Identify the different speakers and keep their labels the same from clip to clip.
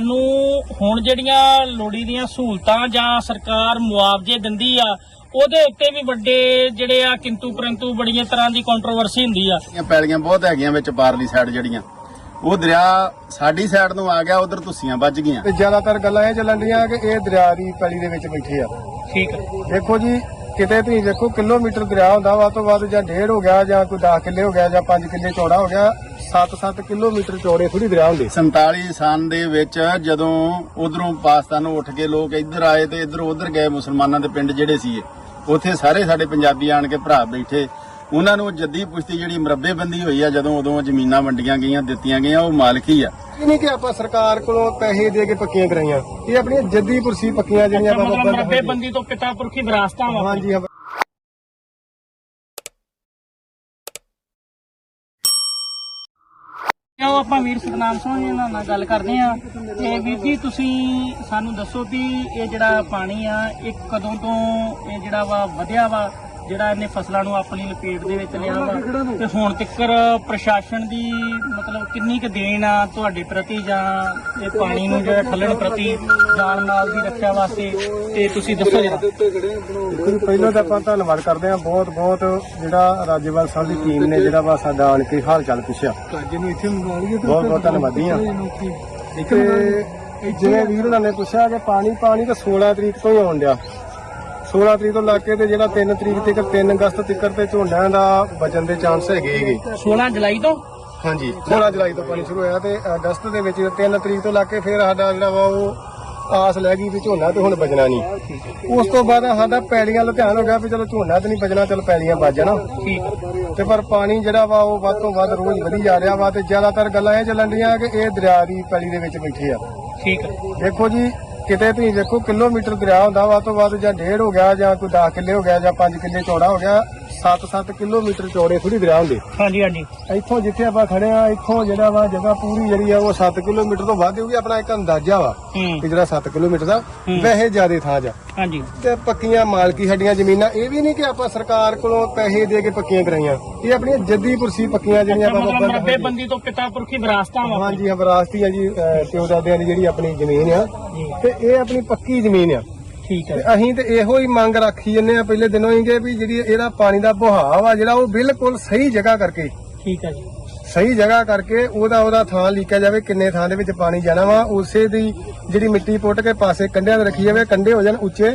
Speaker 1: ਸਾਨੂੰ ਹੁਣ ਜਿਹੜੀਆਂ ਲੋੜੀ ਦੀਆਂ ਸਹੂਲਤਾਂ ਜਾਂ ਸਰਕਾਰ ਮੁਆਵਜ਼ੇ ਦਿੰਦੀ ਆ ਉਹਦੇ ਉੱਤੇ ਵੀ ਵੱਡੇ ਜਿਹੜੇ ਆ ਕਿੰਤੂ ਪਰੰਤੂ ਬੜੀਆਂ ਤਰ੍ਹਾਂ ਦੀ ਕੰਟਰੋਵਰਸੀ ਹੁੰਦੀ ਆ।
Speaker 2: ਇਹ ਪੈਲੀਆਂ ਬਹੁਤ ਹੈਗੀਆਂ ਵਿੱਚ ਪਾਰਲੀ ਸਾਈਡ ਜਿਹੜੀਆਂ। ਉਹ ਦਰਿਆ ਸਾਡੀ ਸਾਈਡ ਨੂੰ ਆ ਗਿਆ ਉਧਰ ਤੁਸੀਆਂ ਵੱਜ ਗਈਆਂ।
Speaker 3: ਤੇ ਜ਼ਿਆਦਾਤਰ ਗੱਲਾਂ ਇਹ ਚੱਲਣ ਡੀਆਂ ਕਿ ਇਹ ਦਰਿਆ ਦੀ ਪੈਲੀ ਦੇ ਵਿੱਚ ਬੈਠੇ ਆ।
Speaker 1: ਠੀਕ ਹੈ
Speaker 3: ਦੇਖੋ ਜੀ ਕਿਤੇ ਤੁਸੀਂ ਦੇਖੋ ਕਿਲੋਮੀਟਰ ਦਰਿਆ ਹੁੰਦਾ ਵਾ ਤੋਂ ਵੱਧ ਜਾਂ ਡੇਢ ਹੋ ਗਿਆ ਜਾਂ ਕੋਈ 10 ਕਿੱਲੇ ਹੋ ਗਿਆ ਜਾਂ 5 ਕਿੱਲੇ ਚੌੜਾ ਹੋ ਗਿਆ 7-7 ਕਿਲੋਮੀਟਰ ਚੌੜੇ ਥੋੜੀ ਦਰਿਆ ਹੁੰਦੇ।
Speaker 2: 47 ਸਾਲ ਦੇ ਵਿੱਚ ਜਦੋਂ ਉਧਰੋਂ ਪਾਕਿਸਤਾਨੋਂ ਉੱਠ ਕੇ ਲੋਕ ਇੱਧਰ ਆਏ ਤੇ ਇੱਧਰ ਉਧਰ ਗਏ ਮੁਸਲਮਾਨਾਂ ਦੇ ਪਿੰਡ ਜਿਹੜੇ ਸੀ ਉੱਥੇ ਸਾਰੇ ਸਾਡੇ ਪੰਜਾਬੀ ਆਣ ਕੇ ਭਰਾ ਬੈਠੇ। ਉਹਨਾਂ ਨੂੰ ਜੱਦੀ ਪੁਸ਼ਤੀ ਜਿਹੜੀ ਮਰੱਬੇਬੰਦੀ ਹੋਈ ਆ ਜਦੋਂ ਉਦੋਂ ਜ਼ਮੀਨਾਂ ਵੰਡੀਆਂ ਗਈਆਂ ਦਿੱਤੀਆਂ ਗਈਆਂ ਉਹ ਮਾਲਕੀ ਆ।
Speaker 3: ਇਹ ਨਹੀਂ ਕਿ ਆਪਾਂ ਸਰਕਾਰ ਕੋਲੋਂ ਪੈਸੇ ਦੇ ਕੇ ਪੱਕੀਆਂ ਕਰਾਈਆਂ। ਇਹ ਆਪਣੀਆਂ ਜੱਦੀ ਪੁਰਸੀ ਪੱਕੀਆਂ ਜਿਹੜੀਆਂ ਬਾਬਾ
Speaker 1: ਮਤਲਬ
Speaker 3: ਬੰਦ
Speaker 1: ਮਰਬੇ ਬੰਦੀ ਤੋਂ ਪਿਤਾ ਪੁਰਖੀ ਵਿਰਾਸਤਾਂ ਵਾ
Speaker 3: ਹਾਂਜੀ ਹਾਂ।
Speaker 1: ਆਓ ਆਪਾਂ ਵੀਰ ਸਤਨਾਮ ਸਿੰਘ ਜੀ ਨਾਲ ਨਾਲ ਗੱਲ ਕਰਦੇ ਆ ਤੇ ਵੀਰ ਜੀ ਤੁਸੀਂ ਸਾਨੂੰ ਦੱਸੋ ਵੀ ਇਹ ਜਿਹੜਾ ਪਾਣੀ ਆ ਇਹ ਕਦੋਂ ਤੋਂ ਇਹ ਜਿਹੜਾ ਵਾ ਵਧਿਆ ਵਾ? ਜਿਹੜਾ ਇਹਨੇ ਫਸਲਾਂ ਨੂੰ ਆਪਣੀ ਲਪੇਟ ਦੇ ਵਿੱਚ ਲਿਆ ਵਾ ਤੇ ਹੁਣ ਤੱਕਰ ਪ੍ਰਸ਼ਾਸਨ ਦੀ ਮਤਲਬ ਕਿੰਨੀ ਕੁ ਦੇਣ ਆ ਤੁਹਾਡੇ ਪ੍ਰਤੀ ਜਾਂ ਇਹ ਪਾਣੀ ਨੂੰ ਜਿਹੜਾ ਠੱਲਣ ਪ੍ਰਤੀ ਜਾਨ ਮਾਲ ਦੀ ਰੱਖਿਆ ਵਾਸਤੇ ਤੇ ਤੁਸੀਂ ਦੱਸੋ ਜਰਾ।
Speaker 3: ਪਹਿਲਾਂ ਤਾਂ ਆਪਾਂ ਧੰਨਵਾਦ ਕਰਦੇ ਹਾਂ ਬਹੁਤ ਬਹੁਤ ਜਿਹੜਾ ਰਾਜੇਵਾਲ ਸਾਹਿਬ ਦੀ ਟੀਮ ਨੇ ਜਿਹੜਾ ਵਾ ਸਾਡਾ ਆਣ ਕੇ ਹਾਲ ਚਾਲ ਪੁੱਛਿਆ। ਬਹੁਤ ਬਹੁਤ ਧੰਨਵਾਦੀ ਹਾਂ। ਤੇ ਜਿਵੇਂ ਵੀਰ ਉਹਨਾਂ ਨੇ ਪੁੱਛਿਆ ਕਿ ਪਾਣੀ ਪਾਣੀ ਤਾਂ 16 ਤਰੀਕ ਤੋਂ ਹੀ ਆਉਣ ਡਿਆ। 16 ਤਰੀਕ ਤੋਂ ਲੱਗ ਕੇ ਤੇ ਜਿਹੜਾ 3 ਤਰੀਕ ਤੱਕ 3 ਅਗਸਤ ਤੱਕ ਤੇ ਝੋਨਿਆਂ ਦਾ ਬਚਣ ਦੇ ਚਾਂਸ ਹੈਗੇ ਹੈਗੇ।
Speaker 1: 16 ਜੁਲਾਈ ਤੋਂ?
Speaker 3: ਹਾਂਜੀ 16 ਜੁਲਾਈ ਤੋਂ ਪਾਣੀ ਸ਼ੁਰੂ ਹੋਇਆ ਤੇ ਅਗਸਤ ਦੇ ਵਿੱਚ 3 ਤਰੀਕ ਤੋਂ ਲੱਗ ਕੇ ਫਿਰ ਸਾਡਾ ਜਿਹੜਾ ਵਾ ਉਹ ਆਸ ਲੈ ਗਈ ਵੀ ਝੋਨਾ ਤੇ ਹੁਣ ਬਚਣਾ ਨਹੀਂ। ਉਸ ਤੋਂ ਬਾਅਦ ਸਾਡਾ ਪੈਲੀਆਂ ਦਾ ਧਿਆਨ ਹੋ ਗਿਆ ਵੀ ਚਲੋ ਝੋਨਾ ਤੇ ਨਹੀਂ ਬਚਣਾ ਚਲ ਪੈਲੀਆਂ ਬਚ ਜਾਣਾ।
Speaker 1: ਠੀਕ।
Speaker 3: ਤੇ ਪਰ ਪਾਣੀ ਜਿਹੜਾ ਵਾ ਉਹ ਵੱਧ ਤੋਂ ਵੱਧ ਰੋਜ਼ ਵਧੀ ਜਾ ਰਿਹਾ ਵਾ ਤੇ ਜ਼ਿਆਦਾਤਰ ਗੱਲਾਂ ਇਹ ਚੱਲਣ ਡੀਆਂ ਕਿ ਇਹ ਦਰਿਆ ਦੀ ਪੈਲੀ ਦੇ ਵਿੱਚ ਬੈਠੇ ਆ।
Speaker 1: ਠੀਕ
Speaker 3: ਦੇਖੋ ਜੀ ਕਿਤੇ ਤੁਸੀਂ ਦੇਖੋ ਕਿਲੋਮੀਟਰ ਦਰਿਆ ਹੁੰਦਾ ਵਾ ਤੋਂ ਵੱਧ ਜਾਂ ਡੇਢ ਹੋ ਗਿਆ ਜਾਂ ਕੋਈ 10 ਕਿੱਲੇ ਹੋ ਗਿਆ ਜਾਂ 5 ਕਿੱਲੇ ਚੌੜਾ ਹੋ ਗਿਆ 7-7 ਕਿਲੋਮੀਟਰ ਚੌੜੇ ਥੋੜੀ ਦਰਿਆ ਹੁੰਦੇ।
Speaker 1: ਹਾਂਜੀ ਹਾਂਜੀ।
Speaker 3: ਇੱਥੋਂ ਜਿੱਥੇ ਆਪਾਂ ਖੜੇ ਆ ਇੱਥੋਂ ਜਿਹੜਾ ਵਾ ਜਗ੍ਹਾ ਪੂਰੀ ਜਿਹੜੀ ਆ ਉਹ 7 ਕਿਲੋਮੀਟਰ ਤੋਂ ਵੱਧ ਹੋਊਗੀ ਆਪਣਾ ਇੱਕ ਅੰਦਾਜ਼ਾ ਵਾ ਕਿ ਜਿਹੜਾ 7 ਕਿਲੋਮੀਟਰ ਦਾ। ਵੈਸੇ ਜ਼ਿਆਦਾ ਥਾਂ ਜਾ।
Speaker 1: ਹਾਂਜੀ।
Speaker 3: ਤੇ ਪੱਕੀਆਂ ਮਾਲਕੀ ਸਾਡੀਆਂ ਜ਼ਮੀਨਾਂ ਇਹ ਵੀ ਨਹੀਂ ਕਿ ਆਪਾਂ ਸਰਕਾਰ ਕੋਲੋਂ ਪੈਸੇ ਦੇ ਕੇ ਪੱਕੀਆਂ ਕਰਾਈਆਂ। ਇਹ ਆਪਣੀਆਂ ਜੱਦੀ ਪੁਰਸੀ ਪੱਕੀਆਂ ਜਿਹੜੀਆਂ ਬਾਬਾ
Speaker 1: ਮਤਲਬ
Speaker 3: ਬੰਦ
Speaker 1: ਤੋਂ ਪਿਤਾ ਪੁਰਖੀ ਵਿਰਾਸਤਾਂ ਵਾ।
Speaker 3: ਹਾਂਜੀ ਹਾਂ ਵਿਰਾਸਤੀ ਆ ਜੀ ਪਿਓ ਦਾਦਿਆਂ ਦੀ ਜਿਹੜੀ ਆਪਣੀ ਜ਼ਮੀਨ ਆ। ਤੇ ਇਹ ਆਪਣੀ ਪੱਕੀ ਜ਼ਮੀਨ ਆ।
Speaker 1: ਠੀਕ
Speaker 3: ਤੇ
Speaker 1: ਹੈ
Speaker 3: ਅਸੀਂ ਤੇ ਇਹੋ ਹੀ ਮੰਗ ਰੱਖੀ ਜੰਨੇ ਆ ਪਹਿਲੇ ਦਿਨੋਂ ਹੀ ਕਿ ਵੀ ਜਿਹੜੀ ਇਹਦਾ ਪਾਣੀ ਦਾ ਬਹਾਵ ਆ ਜਿਹੜਾ ਉਹ ਬਿਲਕੁਲ ਸਹੀ ਜਗ੍ਹਾ ਕਰਕੇ
Speaker 1: ਠੀਕ ਹੈ ਜੀ।
Speaker 3: ਸਹੀ ਜਗ੍ਹਾ ਕਰਕੇ ਉਹਦਾ ਉਹਦਾ ਥਾਂ ਲਿਖਿਆ ਜਾਵੇ ਕਿੰਨੇ ਥਾਂ ਦੇ ਵਿੱਚ ਪਾਣੀ ਜਾਣਾ ਵਾ ਉਸੇ ਦੀ ਜਿਹੜੀ ਮਿੱਟੀ ਪੁੱਟ ਕੇ ਪਾਸੇ ਕੰਢਿਆਂ ਤੇ ਰੱਖੀ ਜਾਵੇ ਕੰਢੇ ਹੋ ਜਾਣ ਉੱਚੇ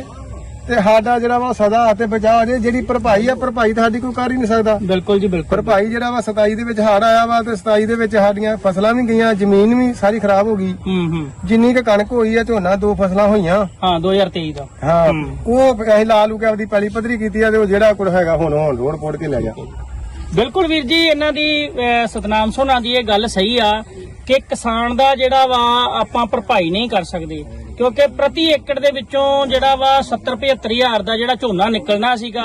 Speaker 3: ਤੇ ਸਾਡਾ ਜਿਹੜਾ ਵਾ ਸਦਾ ਹੱਥੇ ਬਚਾ ਹੋ ਜੇ ਜਿਹੜੀ ਭਰਪਾਈ ਆ ਭਰਪਾਈ ਤਾਂ ਸਾਡੀ ਕੋਈ ਕਰ ਹੀ ਨਹੀਂ ਸਕਦਾ।
Speaker 1: ਬਿਲਕੁਲ ਜੀ ਬਿਲਕੁਲ।
Speaker 3: ਭਰਪਾਈ ਜਿਹੜਾ ਵਾ 27 ਦੇ ਵਿੱਚ ਹੜ ਆਇਆ ਵਾ ਤੇ 27 ਦੇ ਵਿੱਚ ਸਾਡੀਆਂ ਫਸਲਾਂ ਵੀ ਗਈਆਂ ਜ਼ਮੀਨ ਵੀ ਸਾਰੀ ਖਰਾਬ ਹੋ ਗਈ।
Speaker 1: ਹੂੰ ਹੂੰ।
Speaker 3: ਜਿੰਨੀ ਕੁ ਕਣਕ ਹੋਈ ਆ ਝੋਨਾ ਦੋ ਫਸਲਾਂ ਹੋਈਆਂ।
Speaker 1: ਹਾਂ 2023 ਦਾ।
Speaker 3: ਹਾਂ। ਉਹ ਅਸੀਂ ਲਾ ਲੂ ਕੇ ਆਪਦੀ ਪੈਲੀ ਪੱਧਰੀ ਕੀਤੀ ਆ ਤੇ ਉਹ ਜਿਹੜਾ ਕੁਝ ਹੈਗਾ ਹੁਣ ਹੁਣ ਰੋਡ ਪੋੜ ਕੇ ਲੈ ਗਿਆ।
Speaker 1: ਬਿਲਕੁਲ ਵੀਰ ਜੀ ਇਹਨਾਂ ਦੀ ਸਤਨਾਮ ਸੋਨਾ ਦੀ ਇਹ ਗੱਲ ਸਹੀ ਆ ਕਿ ਕਿਸਾਨ ਦਾ ਜਿਹੜਾ ਵਾ ਆਪਾਂ ਭਰਪਾਈ ਨਹੀਂ ਕਰ ਸਕਦੇ। ਕਿਉਂਕਿ ਪ੍ਰਤੀ ਏਕੜ ਦੇ ਵਿੱਚੋਂ ਜਿਹੜਾ ਵਾ 70 75 ਹਜ਼ਾਰ ਦਾ ਜਿਹੜਾ ਝੋਨਾ ਨਿਕਲਣਾ ਸੀਗਾ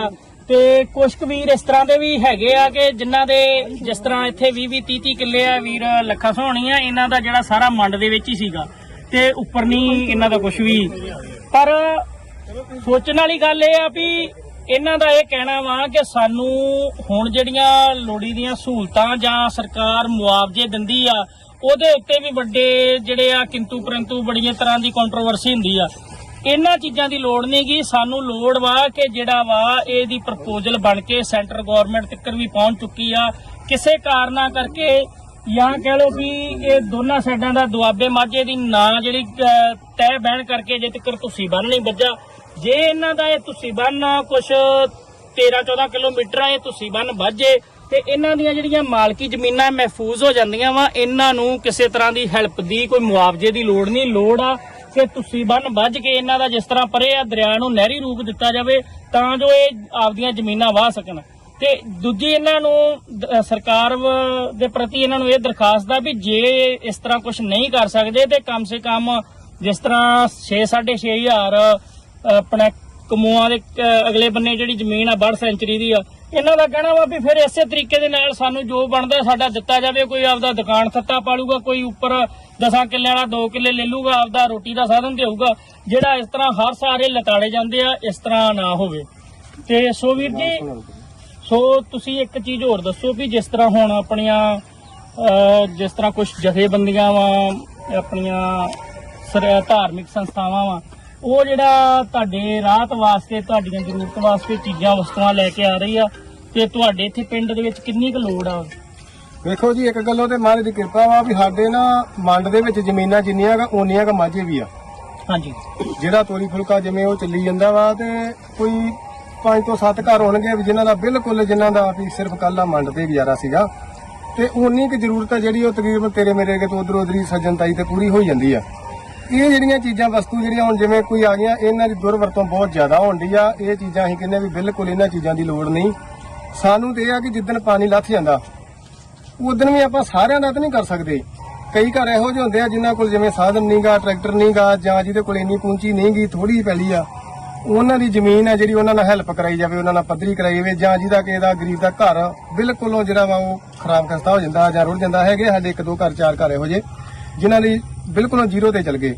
Speaker 1: ਤੇ ਕੁਝ ਕੁ ਵੀਰ ਇਸ ਤਰ੍ਹਾਂ ਦੇ ਵੀ ਹੈਗੇ ਆ ਕਿ ਜਿਨ੍ਹਾਂ ਦੇ ਜਿਸ ਤਰ੍ਹਾਂ ਇੱਥੇ 20 20 30 ਕਿੱਲੇ ਆ ਵੀਰ ਲੱਖਾਂ ਸੋਹਣੀ ਇਹਨਾਂ ਦਾ ਜਿਹੜਾ ਸਾਰਾ ਮੰਡ ਦੇ ਵਿੱਚ ਹੀ ਸੀਗਾ ਤੇ ਉੱਪਰ ਨਹੀਂ ਇਹਨਾਂ ਦਾ ਕੁਝ ਵੀ। ਪਰ ਸੋਚਣ ਵਾਲੀ ਗੱਲ ਇਹ ਆ ਵੀ ਇਹਨਾਂ ਦਾ ਇਹ ਕਹਿਣਾ ਵਾ ਕਿ ਸਾਨੂੰ ਹੁਣ ਜਿਹੜੀਆਂ ਲੋੜੀ ਦੀਆਂ ਸਹੂਲਤਾਂ ਜਾਂ ਸਰਕਾਰ ਮੁਆਵਜ਼ੇ ਦਿੰਦੀ ਆ ਉਹਦੇ ਉੱਤੇ ਵੀ ਵੱਡੇ ਜਿਹੜੇ ਆ ਕਿੰਤੂ ਪਰੰਤੂ ਬੜੀਆਂ ਤਰ੍ਹਾਂ ਦੀ ਕੰਟਰੋਵਰਸੀ ਹੁੰਦੀ ਆ। ਇਹਨਾਂ ਚੀਜ਼ਾਂ ਦੀ ਲੋੜ ਨਹੀਂ ਸਾਨੂੰ ਲੋੜ ਵਾ ਕਿ ਜਿਹੜਾ ਵਾ ਇਹਦੀ ਪ੍ਰਪੋਜ਼ਲ ਬਣ ਕੇ ਸੈਂਟਰ ਗਵਰਨਮੈਂਟ ਤੱਕ ਵੀ ਪਹੁੰਚ ਚੁੱਕੀ ਆ। ਕਿਸੇ ਕਾਰਨਾ ਕਰਕੇ ਜਾਂ ਕਹਿ ਲਓ ਵੀ ਇਹ ਦੋਨਾਂ ਸਾਈਡਾਂ ਦਾ ਦੁਆਬੇ ਮਾਝੇ ਦੀ ਨਾ ਜਿਹੜੀ ਅਹ, ਬਹਿਣ ਕਰਕੇ ਜੇ ਤੱਕ ਤੁਸੀਂ ਬੰਨ ਨਹੀਂ ਵੱਜਾ। ਜੇ ਇਹਨਾਂ ਦਾ ਇਹ ਤੁਸੀਂ ਬੰਨ ਕੁਛ 13 14 ਕਿਲੋਮੀਟਰ ਆ ਇਹ ਤੁਸੀਂ ਬੰਨ ਵੱਜੇ ਤੇ ਇਹਨਾਂ ਦੀਆਂ ਜਿਹੜੀਆਂ ਮਾਲਕੀ ਜ਼ਮੀਨਾਂ ਮਹਿਫੂਜ਼ ਹੋ ਜਾਂਦੀਆਂ ਵਾ, ਇਹਨਾਂ ਨੂੰ ਕਿਸੇ ਤਰ੍ਹਾਂ ਦੀ ਹੈਲਪ ਦੀ ਕੋਈ ਮੁਆਵਜ਼ੇ ਦੀ ਲੋੜ ਨਹੀਂ। ਲੋੜ ਆ ਕਿ ਤੁਸੀਂ ਬੰਨ ਵੱਜ ਕੇ ਇਹਨਾਂ ਦਾ ਜਿਸ ਤਰ੍ਹਾਂ ਪਰੇ ਆ, ਦਰਿਆ ਨੂੰ ਨਹਿਰੀ ਰੂਪ ਦਿੱਤਾ ਜਾਵੇ, ਤਾਂ ਜੋ ਇਹ ਆਪਦੀਆਂ ਜ਼ਮੀਨਾਂ ਵਾਹ ਸਕਣ। ਤੇ ਦੂਜੀ ਇਹਨਾਂ ਨੂੰ ਸਰਕਾਰ ਦੇ ਪ੍ਰਤੀ ਇਹਨਾਂ ਨੂੰ ਇਹ ਦਰਖਾਸਤ ਆ ਵੀ ਜੇ ਇਸ ਤਰ੍ਹਾਂ ਕੁਝ ਨਹੀਂ ਕਰ ਸਕਦੇ, ਤੇ ਕਮ ਸੇ ਕਮ ਜਿਸ ਤਰ੍ਹਾਂ 6 6.5 ਹਜ਼ਾਰ ਕਮੂਆਂ ਦੇ ਅਗਲੇ ਬੰਨੇ ਜਿਹੜੀ ਜ਼ਮੀਨ ਆ, ਬਰਡ ਸੈਂਚਰੀ ਦੀ ਆ, ਇਹਨਾਂ ਦਾ ਕਹਿਣਾ ਵਾ ਵੀ ਫਿਰ ਇਸੇ ਤਰੀਕੇ ਦੇ ਨਾਲ ਸਾਨੂੰ ਜੋ ਬਣਦਾ ਸਾਡਾ ਦਿੱਤਾ ਜਾਵੇ, ਕੋਈ ਆਪਦਾ ਦੁਕਾਨ ਸੱਤਾ ਪਾਲੂਗਾ, ਕੋਈ ਉੱਪਰ 10 ਕਿੱਲੇ ਵਾਲਾ 2 ਕਿੱਲੇ ਲੈ ਲੂਗਾ, ਆਪਦਾ ਰੋਟੀ ਦਾ ਸਾਧਨ ਤੇ ਹੋਊਗਾ ਜਿਹੜਾ ਇਸ ਤਰ੍ਹਾਂ ਹਰ ਸਾਰੇ ਲਤਾੜੇ ਜਾਂਦੇ ਆ, ਇਸ ਤਰ੍ਹਾਂ ਨਾ ਹੋਵੇ। ਤੇ ਸੋ ਵੀਰ ਜੀ, ਸੋ ਤੁਸੀਂ ਇੱਕ ਚੀਜ਼ ਹੋਰ ਦੱਸੋ ਵੀ ਜਿਸ ਤਰ੍ਹਾਂ ਹੁਣ ਆਪਣੀਆਂ ਜਿਸ ਤਰ੍ਹਾਂ ਕੁਝ ਜਥੇਬੰਦੀਆਂ ਵਾ, ਆਪਣੀਆਂ ਸਰ- ਧਾਰਮਿਕ ਸੰਸਥਾਵਾਂ ਵਾ ਉਹ ਜਿਹੜਾ ਤੁਹਾਡੇ ਰਾਹਤ ਵਾਸਤੇ ਤੁਹਾਡੀਆਂ ਜ਼ਰੂਰਤ ਵਾਸਤੇ ਚੀਜ਼ਾਂ ਵਸਤੂਆਂ ਲੈ ਕੇ ਆ ਰਹੀ ਆ ਤੇ ਤੁਹਾਡੇ ਇੱਥੇ ਪਿੰਡ ਦੇ ਵਿੱਚ ਕਿੰਨੀ ਕੁ ਲੋੜ ਆ?
Speaker 3: ਵੇਖੋ ਜੀ ਇੱਕ ਗੱਲੋਂ ਤੇ ਮਹਾਰਾਜ ਦੀ ਕਿਰਪਾ ਵਾ ਵੀ ਸਾਡੇ ਨਾ ਮੰਡ ਦੇ ਵਿੱਚ ਜ਼ਮੀਨਾਂ ਜਿੰਨੀਆਂ ਗਾ ਓਨੀਆਂ ਗਾ ਮਾਝੇ ਵੀ ਆ।
Speaker 1: ਹਾਂਜੀ।
Speaker 3: ਜਿਹੜਾ ਤੋਰੀ ਫੁਲਕਾ ਜਿਵੇਂ ਉਹ ਚੱਲੀ ਜਾਂਦਾ ਵਾ ਤੇ ਕੋਈ ਪੰਜ ਤੋਂ ਸੱਤ ਘਰ ਹੋਣਗੇ ਵੀ ਜਿਨ੍ਹਾਂ ਦਾ ਬਿਲਕੁਲ ਜਿਨ੍ਹਾਂ ਦਾ ਵੀ ਸਿਰਫ ਕੱਲਾ ਮੰਡ ਤੇ ਗੁਜ਼ਾਰਾ ਸੀਗਾ। ਤੇ ਉਨੀ ਕੁ ਜ਼ਰੂਰਤ ਹੈ ਜਿਹੜੀ ਉਹ ਤਕਰੀਬਨ ਤੇਰੇ ਮੇਰੇ ਕੇ ਤੋਂ ਉਧਰ ਉਧਰੀ ਸੱਜਣਤਾਈ ਤੇ ਪੂਰੀ ਹੋ ਜਾਂਦੀ ਆ। ਇਹ ਜਿਹੜੀਆਂ ਚੀਜ਼ਾਂ, ਵਸਤੂ ਜਿਹੜੀਆਂ ਹੁਣ ਜਿਵੇਂ ਕੋਈ ਆ ਗਈਆਂ, ਇਹਨਾਂ ਦੀ ਦੁਰਵਰਤੋਂ ਬਹੁਤ ਜ਼ਿਆਦਾ ਹੁੰਦੀ ਆ। ਇਹ ਚੀਜ਼ਾਂ ਅਸੀਂ ਕਹਿੰਦੇ ਵੀ ਬਿਲਕੁਲ ਇਹਨਾਂ ਚੀਜ਼ਾਂ ਦੀ ਲੋੜ ਨਹੀਂ। ਸਾਨੂੰ ਤੇ ਇਹ ਆ ਕਿ ਜਿੱਦਣ ਪਾਣੀ ਲੱਥ ਜਾਂਦਾ, ਉਦੋਂ ਵੀ ਆਪਾਂ ਸਾਰਿਆਂ ਦਾ ਤਾਂ ਨਹੀਂ ਕਰ ਸਕਦੇ। ਕਈ ਘਰ ਇਹੋ ਜਿਹੇ ਹੁੰਦੇ ਆ ਜਿਨ੍ਹਾਂ ਕੋਲ ਜਿਵੇਂ ਸਾਧਨ ਨਹੀਂਗਾ ਟਰੈਕਟਰ ਨਹੀਂਗਾ ਜਾਂ ਜਿਹਦੇ ਕੋਲ ਇੰਨੀ ਪੂੰਜੀ ਨਹੀਂਗੀ ਥੋੜੀ ਜਿਹੀ ਪੈਲੀ ਆ, ਉਹਨਾਂ ਦੀ ਜ਼ਮੀਨ ਆ ਜਿਹੜੀ ਉਹਨਾਂ ਨਾਲ ਹੈਲਪ ਕਰਾਈ ਜਾਵੇ, ਉਹਨਾਂ ਨਾਲ ਪੱਧਰੀ ਕਰਾਈ ਜਾਵੇ, ਜਾਂ ਜਿਹਦਾ ਕਿਸੇ ਦਾ ਗਰੀਬ ਦਾ ਘਰ ਬਿਲਕੁਲ ਜਿਹੜਾ ਵਾ ਉਹ ਖਰਾਬ ਖਸਤਾ ਹੋ ਜਾਂਦਾ ਜਾਂ ਰੁੜ ਜਾਂਦਾ, ਹੈਗੇ ਸਾਡੇ ਇੱਕ ਦੋ ਘਰ, ਚਾਰ ਘਰ ਇਹੋ ਜਿਹੇ, ਜਿਨ੍ਹਾਂ ਦੀ ਬਿਲਕੁਲੋਂ ਜ਼ੀਰੋ ਤੇ ਚਲ ਗਏ।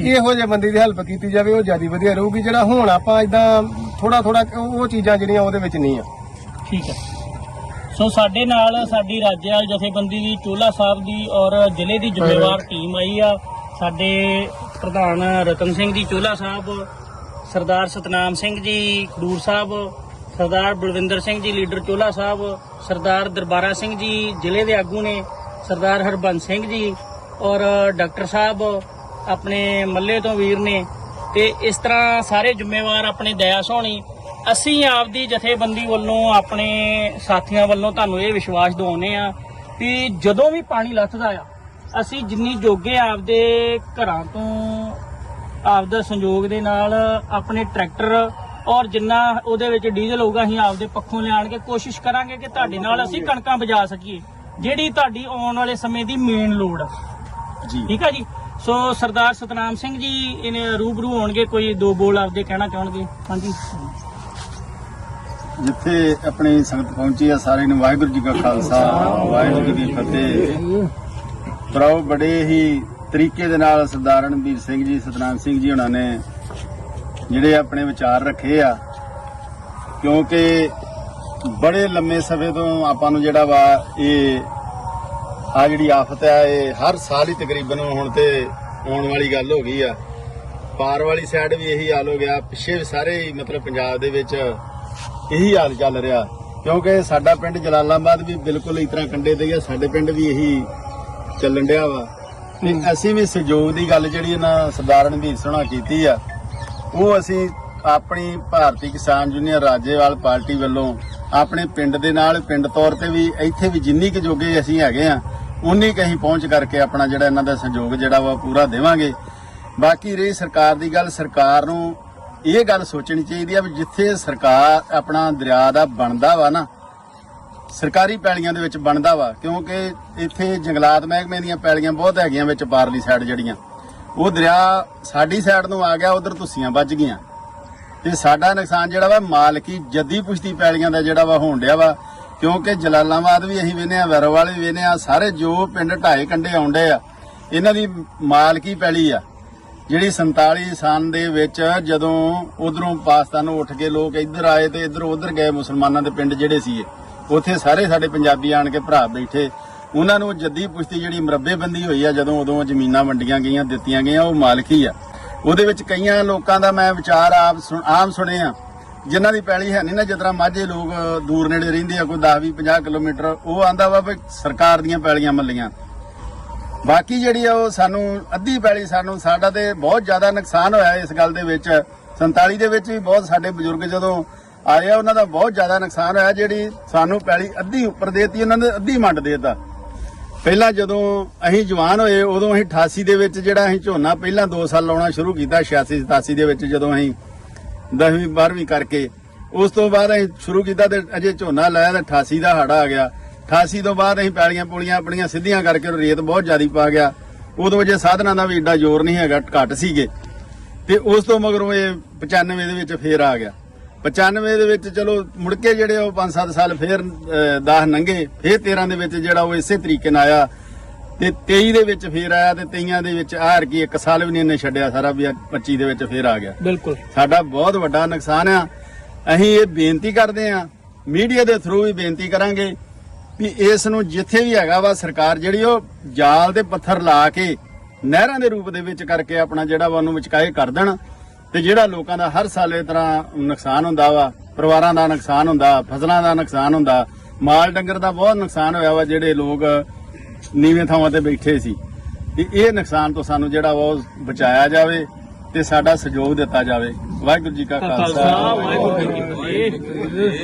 Speaker 3: ਇਹੋ ਜਿਹੇ ਬੰਦੇ ਦੀ ਹੈਲਪ ਕੀਤੀ ਜਾਵੇ ਉਹ ਜ਼ਿਆਦਾ ਵਧੀਆ ਰਹੂਗੀ। ਜਿਹੜਾ ਹੁਣ ਆਪਾਂ ਇਦਾਂ ਥੋੜਾ ਥੋੜਾ ਉਹ ਚੀਜ਼ਾਂ ਜਿਹੜੀਆਂ ਉਹਦੇ ਵਿੱਚ ਨਹੀਂ ਆ।
Speaker 1: ਠੀਕ ਹੈ ਸੋ ਸਾਡੇ ਨਾਲ ਸਾਡੀ ਰਾਜਿਆਲ ਜਥੇਬੰਦੀ ਦੀ ਚੋਲਾ ਸਾਹਿਬ ਦੀ ਔਰ ਜ਼ਿਲ੍ਹੇ ਦੀ ਜ਼ਿੰਮੇਵਾਰ ਟੀਮ ਆਈ ਆ। ਸਾਡੇ ਪ੍ਰਧਾਨ ਰਤਨ ਸਿੰਘ ਜੀ ਚੋਲਾ ਸਾਹਿਬ ਸਰਦਾਰ ਸਤਨਾਮ ਸਿੰਘ ਜੀ ਖਡੂਰ ਸਾਹਿਬ ਸਰਦਾਰ ਬਲਵਿੰਦਰ ਸਿੰਘ ਜੀ ਲੀਡਰ ਚੋਲਾ ਸਾਹਿਬ ਸਰਦਾਰ ਦਰਬਾਰਾ ਸਿੰਘ ਜੀ ਜ਼ਿਲ੍ਹੇ ਦੇ ਆਗੂ ਨੇ ਸਰਦਾਰ ਹਰਬੰਸ ਸਿੰਘ ਜੀ ਔਰ ਡਾਕਟਰ ਸਾਹਿਬ ਆਪਣੇ ਮੱਲੇ ਤੋਂ ਵੀਰ ਨੇ ਤੇ ਇਸ ਤਰ੍ਹਾਂ ਸਾਰੇ ਜ਼ਿੰਮੇਵਾਰ ਆਪਣੇ ਦਇਆ ਸੋਹਣੀ, ਅਸੀਂ ਆਪਦੀ ਜਥੇਬੰਦੀ ਵੱਲੋਂ ਆਪਣੇ ਸਾਥੀਆਂ ਵੱਲੋਂ ਤੁਹਾਨੂੰ ਇਹ ਵਿਸ਼ਵਾਸ ਦਿਵਾਉਂਦੇ ਆ ਕਿ ਜਦੋਂ ਵੀ ਪਾਣੀ ਲੱਥਦਾ ਆ, ਅਸੀਂ ਜਿੰਨੀ ਜੋਗੇ ਆਪਦੇ ਘਰਾਂ ਤੋਂ ਆਪਦਾ ਸੰਯੋਗ ਦੇ ਨਾਲ ਆਪਣੇ ਟਰੈਕਟਰ ਔਰ ਜਿੰਨਾ ਉਹਦੇ ਵਿੱਚ ਡੀਜ਼ਲ ਹੋਊਗਾ, ਅਸੀਂ ਆਪਦੇ ਪੱਖੋਂ ਲਿਆਣ ਕੇ ਕੋਸ਼ਿਸ਼ ਕਰਾਂਗੇ ਕਿ ਤੁਹਾਡੇ ਨਾਲ ਅਸੀਂ ਕਣਕਾਂ ਬਜਾ ਸਕੀਏ, ਜਿਹੜੀ ਤੁਹਾਡੀ ਆਉਣ ਵਾਲੇ ਸਮੇਂ ਦੀ ਮੇਨ ਲੋੜ ਆ।
Speaker 2: ਜੀ।
Speaker 1: ਠੀਕ ਆ ਜੀ? ਸੋ ਸਰਦਾਰ ਸਤਨਾਮ ਸਿੰਘ ਜੀ ਇਹਨੇ ਰੂਬਰੂ ਹੋਣਗੇ ਕੋਈ ਦੋ ਬੋਲ ਆਪਦੇ ਕਹਿਣਾ ਚਾਹਣਗੇ? ਹਾਂਜੀ।
Speaker 2: ਜਿੱਥੇ ਆਪਣੀ ਸੰਗਤ ਪਹੁੰਚੀ ਆ ਸਾਰੇ ਨੂੰ ਵਾਹਿਗੁਰੂ ਜੀ ਕਾ ਖਾਲਸਾ ਵਾਹਿਗੁਰੂ ਜੀ ਕੀ ਫਤਿਹ। ਪ੍ਰਭ ਬੜੇ ਹੀ ਤਰੀਕੇ ਦੇ ਨਾਲ ਸਰਦਾਰ ਰਣਬੀਰ ਸਿੰਘ ਜੀ ਸਤਨਾਮ ਸਿੰਘ ਜੀ ਉਹਨਾਂ ਨੇ ਜਿਹੜੇ ਆਪਣੇ ਵਿਚਾਰ ਰੱਖੇ ਆ ਕਿਉਂਕਿ ਬੜੇ ਲੰਮੇ ਸਮੇਂ ਤੋਂ ਆਪਾਂ ਨੂੰ ਜਿਹੜਾ ਵਾ ਇਹ ਆ ਜਿਹੜੀ ਆਫਤ ਆ ਇਹ ਹਰ ਸਾਲ ਹੀ ਤਕਰੀਬਨ ਹੁਣ ਤੇ ਆਉਣ ਵਾਲੀ ਗੱਲ ਹੋ ਗਈ ਆ। ਪਾਰ ਵਾਲੀ ਸਾਈਡ ਵੀ ਇਹੀ ਹਾਲ ਹੋ ਗਿਆ। ਪਿੱਛੇ ਵੀ ਸਾਰੇ ਹੀ ਮਤਲਬ ਪੰਜਾਬ ਦੇ ਵਿੱਚ ਇਹੀ ਹਾਲ ਚੱਲ ਰਿਹਾ। ਕਿਉਂਕਿ ਸਾਡਾ ਪਿੰਡ ਜਲਾਲਾਬਾਦ ਵੀ ਬਿਲਕੁਲ ਇਸ ਤਰ੍ਹਾਂ ਕੰਡੇ ਤੇ ਆ। ਸਾਡੇ ਪਿੰਡ ਵੀ ਇਹੀ ਚੱਲਣ ਡਿਆ ਵਾ। ਤੇ ਅਸੀਂ ਵੀ ਸਹਿਯੋਗ ਦੀ ਗੱਲ ਜਿਹੜੀ ਇਹਨਾਂ ਸਰਦਾਰ ਰਣਵੀਰ ਸੋਣਾ ਕੀਤੀ ਆ ਉਹ ਅਸੀਂ ਆਪਣੀ ਭਾਰਤੀ ਕਿਸਾਨ ਯੂਨੀਅਨ ਰਾਜੇਵਾਲ ਪਾਰਟੀ ਵੱਲੋਂ ਆਪਣੇ ਪਿੰਡ ਦੇ ਨਾਲ ਪਿੰਡ ਤੌਰ ਤੇ ਵੀ ਇੱਥੇ ਵੀ ਜਿੰਨੀ ਕੁ ਜੋਗੇ ਅਸੀਂ ਹੈਗੇ ਆ ਉਨੀ ਕੁ ਅਸੀਂ ਪਹੁੰਚ ਕਰਕੇ ਆਪਣਾ ਜਿਹੜਾ ਇਹਨਾਂ ਦਾ ਸਹਿਯੋਗ ਜਿਹੜਾ ਵਾ ਪੂਰਾ ਦੇਵਾਂਗੇ। ਬਾਕੀ ਰਹੀ ਸਰਕਾਰ ਦੀ ਗੱਲ, ਸਰਕਾਰ ਨੂੰ ਇਹ ਗੱਲ ਸੋਚਣੀ ਚਾਹੀਦੀ ਆ ਵੀ ਜਿੱਥੇ ਸਰਕਾਰ ਆਪਣਾ ਦਰਿਆ ਦਾ ਬਣਦਾ ਵਾ ਨਾ, ਸਰਕਾਰੀ ਪੈਲੀਆਂ ਦੇ ਵਿੱਚ ਬਣਦਾ ਵਾ, ਕਿਉਂਕਿ ਇੱਥੇ ਜੰਗਲਾਤ ਮਹਿਕਮੇ ਦੀਆਂ ਪੈਲੀਆਂ ਬਹੁਤ ਹੈਗੀਆਂ ਵਿੱਚ ਪਾਰਲੀ ਸਾਈਡ ਜਿਹੜੀਆਂ। ਉਹ ਦਰਿਆ ਸਾਡੀ ਸਾਈਡ ਨੂੰ ਆ ਗਿਆ, ਉਧਰ ਤੁਸੀਆਂ ਵੱਜ ਗਈਆਂ। ਤੇ ਸਾਡਾ ਨੁਕਸਾਨ ਜਿਹੜਾ ਵਾ, ਮਾਲਕੀ ਜੱਦੀ ਪੁਸ਼ਤੀ ਪੈਲੀਆਂ ਦਾ ਜਿਹੜਾ ਵਾ ਹੋਣ ਡਿਆ ਵਾ ਕਿਉਂਕਿ ਜਲਾਲਾਬਾਦ ਵੀ ਅਸੀਂ ਵੇਨੇ ਆ, ਵੈਰੋਵਾਲ ਵੀ ਵੇਨੇ ਆ, ਸਾਰੇ ਜੋ ਪਿੰਡ ਢਾਏ ਕੰਡੇ ਆਉਂਦੇ ਆ, ਇਹਨਾਂ ਦੀ ਮਾਲਕੀ ਪੈਲੀ ਆ। ਜਿਹੜੀ 47 ਸਾਲ ਦੇ ਵਿੱਚ ਜਦੋਂ ਉਧਰੋਂ ਪਾਕਿਸਤਾਨੋਂ ਉੱਠ ਕੇ ਲੋਕ ਇੱਧਰ ਆਏ ਤੇ ਇੱਧਰ ਉਧਰ ਗਏ ਮੁਸਲਮਾਨਾਂ ਦੇ ਪਿੰਡ ਜਿਹੜੇ ਸੀ ਉੱਥੇ ਸਾਰੇ ਸਾਡੇ ਪੰਜਾਬੀ ਆਣ ਕੇ ਭਰਾ ਬੈਠੇ। ਉਹਨਾਂ ਨੂੰ ਜੱਦੀ ਪੁਸ਼ਤੀ ਜਿਹੜੀ ਮਰੱਬੇਬੰਦੀ ਹੋਈ ਆ, ਜਦੋਂ ਉਦੋਂ ਜ਼ਮੀਨਾਂ ਵੰਡੀਆਂ ਗਈਆਂ, ਦਿੱਤੀਆਂ ਗਈਆਂ, ਉਹ ਮਾਲਕੀ ਆ। ਉਹਦੇ ਵਿੱਚ ਕਈਆਂ ਲੋਕਾਂ ਦਾ ਮੈਂ ਵਿਚਾਰ ਆਪ ਸੁਣ- ਆਮ ਸੁਣੇ ਆ ਜਿਨ੍ਹਾਂ ਦੀ ਪੈਲੀ ਹੈ ਨਹੀਂ ਨਾ, ਜਿਸ ਤਰ੍ਹਾਂ ਮਾਝੇ ਲੋਕ ਦੂਰ ਨੇੜੇ ਰਹਿੰਦੇ ਆ, ਕੋਈ 10 20 50 ਕਿਲੋਮੀਟਰ, ਉਹ ਆਂਦਾ ਵਾ ਵੀ ਸਰਕਾਰ ਦੀਆਂ ਪੈਲੀਆਂ ਮੱਲੀਆਂ। ਬਾਕੀ ਜਿਹੜੀ ਆ ਉਹ ਸਾਨੂੰ ਅੱਧੀ ਪੈਲੀ ਸਾਨੂੰ, ਸਾਡਾ ਤੇ ਬਹੁਤ ਜ਼ਿਆਦਾ ਨੁਕਸਾਨ ਹੋਇਆ ਇਸ ਗੱਲ ਦੇ ਵਿੱਚ। 47 ਦੇ ਵਿੱਚ ਵੀ ਬਹੁਤ ਸਾਡੇ ਬਜ਼ੁਰਗ ਜਦੋਂ ਆਏ ਆ, ਉਹਨਾਂ ਦਾ ਬਹੁਤ ਜ਼ਿਆਦਾ ਨੁਕਸਾਨ ਹੋਇਆ, ਜਿਹੜੀ ਸਾਨੂੰ ਪੈਲੀ ਅੱਧੀ ਉੱਪਰ ਦੇਤੀ, ਉਹਨਾਂ ਨੇ ਅੱਧੀ ਮੰਡ ਦੇਤਾ। ਪਹਿਲਾਂ ਜਦੋਂ ਅਸੀਂ ਜਵਾਨ ਹੋਏ, ਉਦੋਂ ਅਸੀਂ 88 ਦੇ ਵਿੱਚ ਜਿਹੜਾ ਅਸੀਂ ਝੋਨਾ ਪਹਿਲਾਂ 2 ਸਾਲ ਲਾਉਣਾ ਸ਼ੁਰੂ ਕੀਤਾ 86 87 ਦੇ ਵਿੱਚ ਜਦੋਂ ਅਸੀਂ 10ਵੀਂ 12ਵੀਂ ਕਰਕੇ। ਉਸ ਤੋਂ ਬਾਅਦ ਅਸੀਂ ਸ਼ੁਰੂ ਕੀਤਾ ਤੇ ਅਜੇ ਝੋਨਾ ਲਾਇਆ ਤੇ 88 ਦਾ ਹੜਾ ਆ ਗਿਆ। 88 ਤੋਂ ਬਾਅਦ ਅਸੀਂ ਪੈਲੀਆਂ ਪੂਲੀਆਂ ਆਪਣੀਆਂ ਸਿੱਧੀਆਂ ਕਰਕੇ ਉਹ ਰੇਤ ਬਹੁਤ ਜ਼ਿਆਦਾ ਪਾ ਗਿਆ। ਉਦੋਂ ਜੇ ਸਾਧਨਾਂ ਦਾ ਵੀ ਏਡਾ ਜ਼ੋਰ ਨਹੀਂ ਹੈਗਾ, ਘੱਟ ਸੀਗੇ। ਤੇ ਉਸ ਤੋਂ ਮਗਰੋਂ ਇਹ 95 ਦੇ ਵਿੱਚ ਫੇਰ ਆ ਗਿਆ। 95 ਦੇ ਵਿੱਚ ਚਲੋ ਮੁੜ ਕੇ ਜਿਹੜੇ ਉਹ 5-7 ਸਾਲ ਫੇਰ 10 ਨੰਗੇ, ਫੇਰ 13 ਦੇ ਵਿੱਚ ਜਿਹੜਾ ਉਹ ਇਸੇ ਤਰੀਕੇ ਨਾਲ ਆਇਆ। ਤੇ 23 ਦੇ ਵਿੱਚ ਫੇਰ ਆਇਆ ਤੇ 23 ਦੇ ਵਿੱਚ ਆਰ ਕੀ ਇੱਕ ਸਾਲ ਵੀ ਨਹੀਂ ਇਹਨੇ ਛੱਡਿਆ ਸਾਰਾ ਵੀ 25 ਦੇ ਵਿੱਚ ਫੇਰ ਆ ਗਿਆ।
Speaker 1: ਬਿਲਕੁਲ।
Speaker 2: ਸਾਡਾ ਬਹੁਤ ਵੱਡਾ ਨੁਕਸਾਨ ਆ। ਅਸੀਂ ਇਹ ਬੇਨਤੀ ਕਰਦੇ ਆ ਮੀਡੀਆ ਦੇ ਥਰੂ ਵੀ ਬੇਨਤੀ ਕਰਾਂਗੇ ਵੀ ਇਸ ਨੂੰ ਜਿੱਥੇ ਵੀ ਹੈਗਾ ਵਾ ਸਰਕਾਰ ਜਿਹੜੀ ਉਹ ਜਾਲ ਤੇ ਪੱਥਰ ਲਾ ਕੇ ਨਹਿਰਾਂ ਦੇ ਰੂਪ ਦੇ ਵਿੱਚ ਕਰਕੇ ਆਪਣਾ ਜਿਹੜਾ ਵਾ ਉਹਨੂੰ ਵਿਚਕਾਏ ਕਰ ਦੇਣ ਤੇ ਜਿਹੜਾ ਲੋਕਾਂ ਦਾ ਹਰ ਸਾਲ ਇਹ ਤਰ੍ਹਾਂ ਨੁਕਸਾਨ ਹੁੰਦਾ ਵਾ ਪਰਿਵਾਰਾਂ ਦਾ ਨੁਕਸਾਨ ਹੁੰਦਾ ਫਸਲਾਂ ਦਾ ਨੁਕਸਾਨ ਹੁੰਦਾ ਮਾਲ ਡੰਗਰ ਦਾ ਬਹੁਤ ਨੁਕਸਾਨ ਹੋਇਆ ਵਾ ਜਿਹੜੇ ਲੋਕ ਨੀਵੇਂ ਥਾਵਾਂ ਤੇ ਬੈਠੇ ਸੀ। ਤੇ ਇਹ ਨੁਕਸਾਨ ਤੋਂ ਸਾਨੂੰ ਜਿਹੜਾ ਉਹ ਬਚਾਇਆ ਜਾਵੇ ਤੇ ਸਾਡਾ ਸਹਿਯੋਗ ਦਿੱਤਾ ਜਾਵੇ। ਵਾਹਿਗੁਰੂ ਜੀ ਕਾ ਖਾਲਸਾ।
Speaker 1: ਵਾਹਿਗੁਰੂ ਜੀ ਕੀ ਫਤਿਹ।